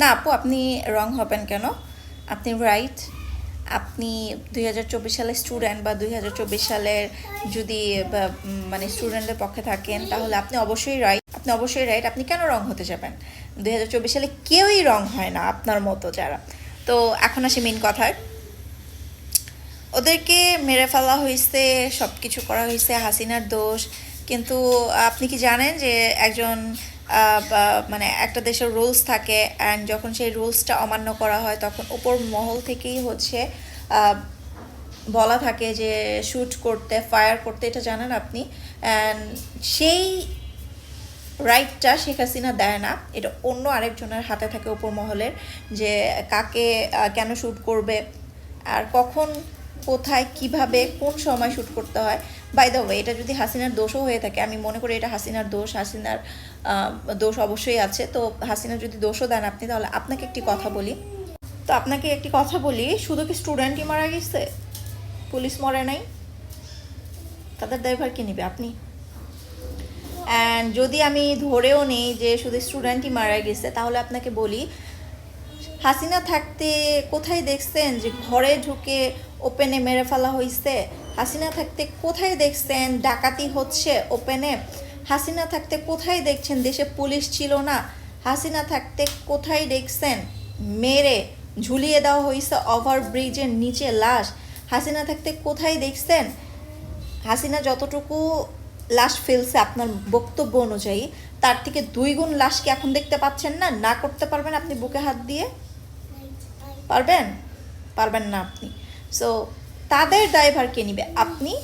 না, আপু, আপনি রং হবেন কেন? আপনি রাইট আপনি দুই হাজার চব্বিশ সালের স্টুডেন্ট বা দুই হাজার চব্বিশ সালের যদি মানে স্টুডেন্টদের পক্ষে থাকেন, তাহলে আপনি অবশ্যই রাইট আপনি অবশ্যই রাইট আপনি কেন রং হতে যাবেন? দুই হাজার চব্বিশ সালে কেউই রং হয় না আপনার মতো যারা। তো এখন আসি মেন কথায়। ওদেরকে মেরে ফেলা হয়েছে সব কিছু করা হয়েছে, হাসিনার দোষ কিন্তু আপনি কি জানেন যে একজন মানে একটা দেশের রুলস থাকে অ্যান্ড যখন সেই রুলসটা অমান্য করা হয় তখন উপর মহল থেকেই হচ্ছে বলা থাকে যে শ্যুট করতে ফায়ার করতে, এটা জানেন আপনি? অ্যান্ড সেই রাইটটা শেখ হাসিনা দেয় না। এটা অন্য আরেকজনের হাতে থাকে ওপর মহলের যে কাকে কেন শ্যুট করবে, আর কখন, কোথায়, কীভাবে, কোন সময় শ্যুট করতে হয়। বাই দ্য ওয়ে এটা যদি হাসিনার দোষও হয়ে থাকে, আমি মনে করি এটা হাসিনার দোষ হাসিনার দোষ অবশ্যই আছে। তো হাসিনার যদি দোষও দেন আপনি, তাহলে আপনাকে একটি কথা বলি। তো আপনাকে একটি কথা বলি, শুধু কি স্টুডেন্টই মারা গেছে? পুলিশ মরে নাই? তাদের ড্রাইভার কি নেবে? আপনি। অ্যান্ড যদি আমি ধরেও নেই যে শুধু স্টুডেন্টই মারা গেছে, তাহলে আপনাকে বলি হাসিনা থাকতে কোথায় দেখছেন যে ঘরে ঢুকে ওপেনে মেরে ফেলা হয়েছে হাসিনা থাকতে কোথায় দেখছেন ডাকাতি হচ্ছে ওপেনে? হাসিনা থাকতে কোথায় দেখছেন দেশে পুলিশ ছিল না? হাসিনা থাকতে কোথায় দেখছেন মেরে ঝুলিয়ে দেওয়া হয়েছে ওভার ব্রিজের নিচে লাশ? হাসিনা থাকতে কোথায় দেখছেন? হাসিনা যতটুকু লাশ ফেলছে আপনার বক্তব্য অনুযায়ী, তার থেকে দুই গুণ লাশ কি এখন দেখতে পাচ্ছেন না? না করতে পারবেন আপনি বুকে হাত দিয়ে? পারবেন? পারবেন না আপনি। সো তাদের দায়ভার কে নিবে? আপনি?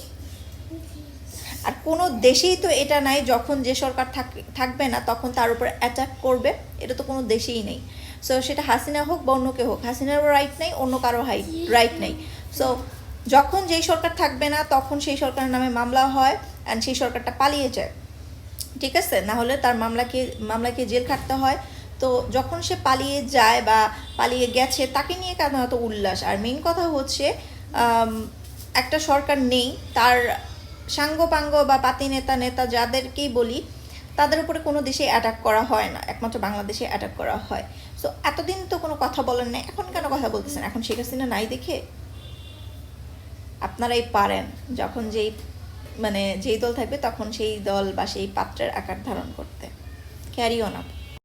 আর কোনো দেশেই তো এটা নাই, যখন যে সরকার থাক- থাকবে না, তখন তার উপর অ্যাটাক করবে, এটা তো কোনো দেশেই নেই। সো সেটা হাসিনা হোক বা অন্য হোক, হাসিনারও রাইট নেই, অন্য কারও রাইট নেই। সো যখন যেই সরকার থাকবে না, তখন সেই সরকারের নামে মামলা হয় অ্যান্ড সেই সরকারটা পালিয়ে যায়। ঠিক আছে? না হলে তার মামলাকে মামলাকে জেল খাটতে হয়। তো যখন সে পালিয়ে যায় বা পালিয়ে গেছে, তাকে নিয়ে কেন এত উল্লাস? আর মেইন কথা হচ্ছে একটা সরকার নেই, তার সাঙ্গপাঙ্গ বা পাতি নেতা নেতা যাদেরকেই বলি, তাদের উপরে কোনো দেশে অ্যাটাক করা হয় না। একমাত্র বাংলাদেশে অ্যাটাক করা হয়। সো এতদিন তো কোনো কথা বলেন না এখন কেন কথা বলতেছেন? এখন শেখ হাসিনা নাই দেখে? আপনারাই পারেন যখন যেই মানে যেই দল থাকবে তখন সেই দল বা সেই পাত্রের আকার ধারণ করতে। Carry on up